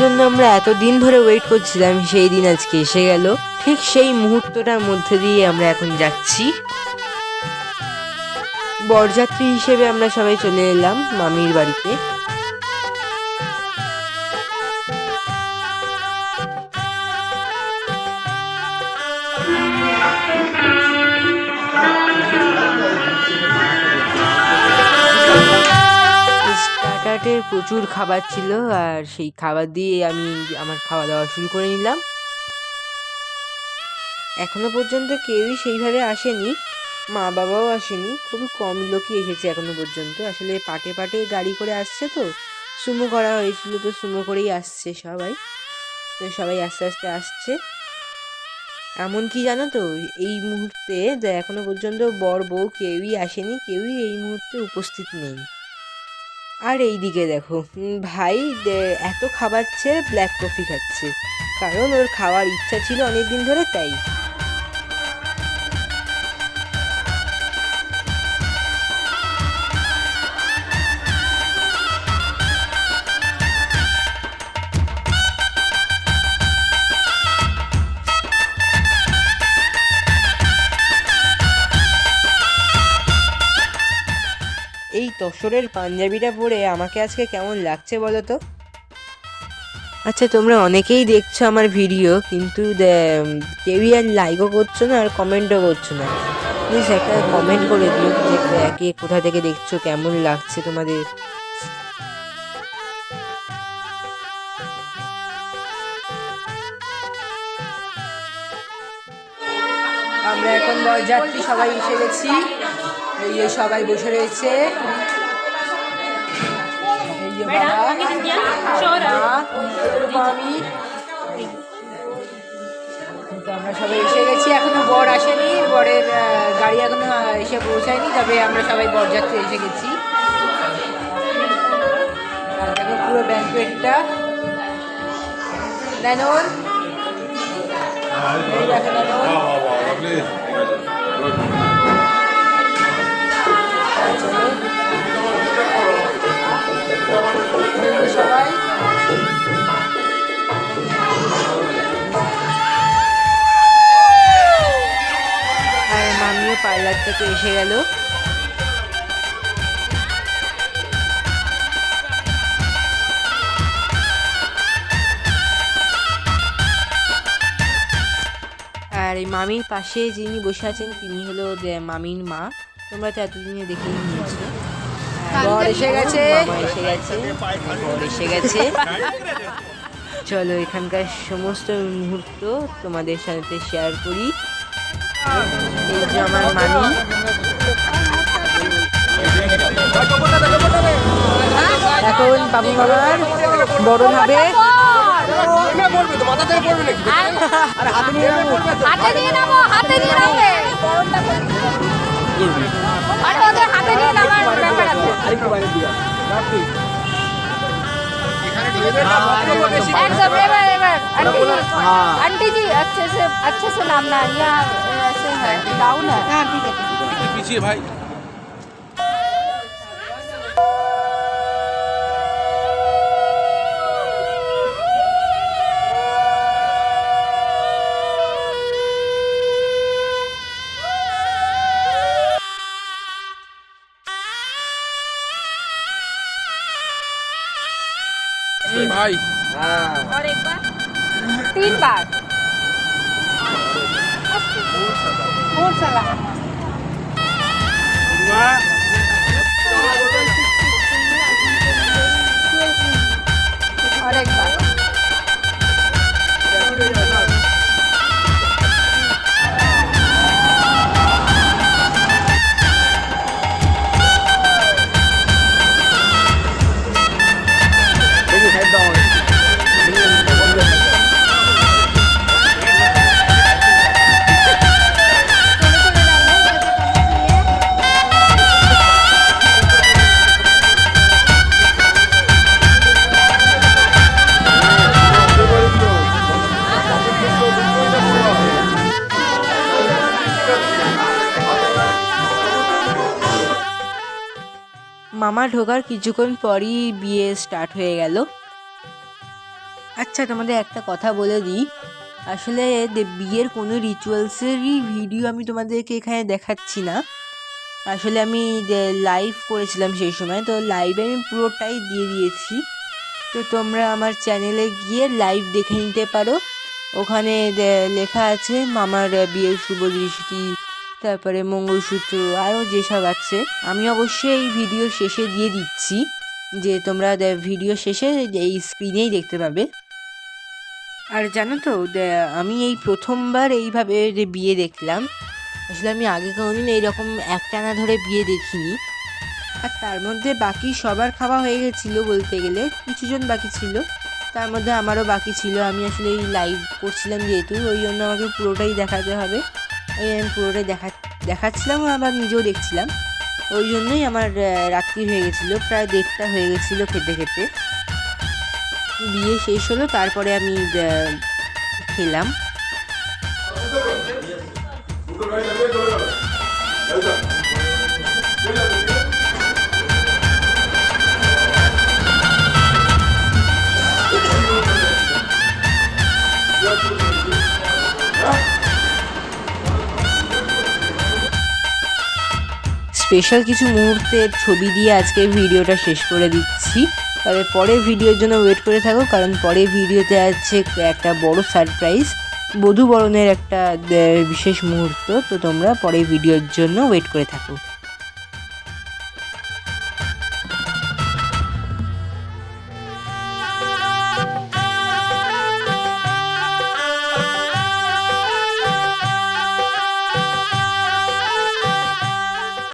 জন্য আমরা এতদিন ধরে ওয়েট করছিলাম, সেই দিন আজকে এসে গেল। ঠিক সেই মুহূর্তটার মধ্যে দিয়ে আমরা এখন যাচ্ছি। বরযাত্রী হিসেবে আমরা সবাই চলে এলাম মামির বাড়িতে। স্টার্টারের প্রচুর খাবার ছিল আর সেই খাবার দিয়ে আমি আমার খাওয়া দাওয়া শুরু করে নিলাম। এখনও পর্যন্ত কেউই সেইভাবে আসেনি। মা বাবাও আসেনি। খুবই কম লোকই এসেছে এখনও পর্যন্ত। আসলে পাটে পাটে গাড়ি করে আসছে তো। সুমো করা হয়েছিল তো সুমো করেই আসছে সবাই। তো সবাই আস্তে আস্তে আসছে। এমন কি জানো তো? এই মুহূর্তে, এখনও পর্যন্ত বর বউ কেউই আসেনি। কেউই এই মুহূর্তে উপস্থিত নেই। আর এই দিকে দেখো ভাই এত খাবার ছেড়ে ব্ল্যাক কফি খাচ্ছে। কারণ ওর খাওয়ার ইচ্ছা ছিল অনেক দিন ধরে তাই। এই তসরের পাঞ্জাবিটা পরে আমাকে আজকে কেমন লাগছে বলো তো? আচ্ছা তোমরা অনেকেই দেখছ আমার ভিডিও কিন্তু কেউই আর লাইকও করছ না আর কমেন্টও করছ না। প্লিজ একটা কমেন্ট করে দিও যে কে কোথা থেকে দেখছ কেমন লাগছে তোমাদের? আমরা এখন যাত্রী সবাই এসে গেছি? এই সবাই বসে রয়েছে। এই যে বাবা মা, তো আমরা সবাই এসে গেছি এখনও বর আসেনি বরের গাড়ি এখনও এসে পৌঁছায়নি তবে আমরা সবাই বরযাত্রী এসে গেছি। দেখো পুরো ব্যাঙ্কুয়েটটা নাইনর দেখো পার্লার থেকে এসে গেল। আর এই মামির পাশে যিনি বসে আছেন তিনি হলো যে মামির মা। তোমরা তো এতদিনে দেখেই নিয়েছো। বর এসে গেছে। এসে গেছে। বর এসে গেছে। চলো এখানকার সমস্ত মুহূর্ত তোমাদের সাথে শেয়ার করি। এই যে আমার মামি এখন বাবু মামার বড় হবে হাতে নিয়ে নামো হাতে নিয়ে নামবে আর ওদের হাতে নিয়ে নামার ব্যাপার আছে एकदम ever ever aunty ji aunty ji अच्छे से अच्छे से नामना यहाँ 나오네. 빛이 봐이. भाई और एक बार तीन बार 不是啦。মামা ঢোকার কিছুক্ষণ পরই বিয়ে স্টার্ট হয়ে গেল। আচ্ছা তোমাদের একটা কথা বলে দিই। আসলে বিয়ের কোনো রিচুয়ালসেরই ভিডিও আমি তোমাদেরকে এখানে দেখাচ্ছি না। আসলে আমি লাইভ করেছিলাম সেই সময়, তো লাইভে আমি পুরোটাই দিয়ে দিয়েছি। তো তোমরা আমার চ্যানেলে গিয়ে লাইভ দেখে নিতে পারো। ওখানে লেখা আছে মামার বিয়ের শুভ দৃষ্টি তারপরে মঙ্গলসূত্র আরও যেসব আছে, আমি অবশ্যই এই ভিডিও শেষে দিয়ে দিচ্ছি, যে তোমরা ভিডিও শেষে এই স্ক্রিনেই দেখতে পাবে। আর জানো তো আমি এই প্রথমবার এইভাবে বিয়ে দেখলাম, আসলে আমি আগে কোনোদিন এইরকম একটানা ধরে বিয়ে দেখিনি। আর তার মধ্যে বাকি সবার খাওয়া হয়ে গেছিল বলতে গেলে কিছুজন বাকি ছিল। তার মধ্যে আমারও বাকি ছিল, আমি আসলে এই লাইভ করছিলাম যেহেতু, ওই জন্য আমাকে পুরোটাই দেখাতে হবে। ওই আমি পুরোটাই দেখা, দেখাচ্ছিলাম আবার নিজেও দেখছিলাম। ওই জন্যই আমার রাত্রি হয়ে গেছিল, প্রায় দেড়টা হয়ে গেছিল খেতে খেতে। বিয়ে শেষ হলো, তারপরে আমি খেলাম। স্পেশাল কিছু মুহূর্তের ছবি দিয়ে আজকে ভিডিওটা শেষ করে দিচ্ছি। তবে পরের ভিডিওর জন্য ওয়েট করে থাকো, কারণ পরের ভিডিওতে আছে একটা বড় সারপ্রাইজ বধূ বরণের একটা বিশেষ মুহূর্ত। তো তোমরা পরে ভিডিওর জন্য ওয়েট করে থাকো।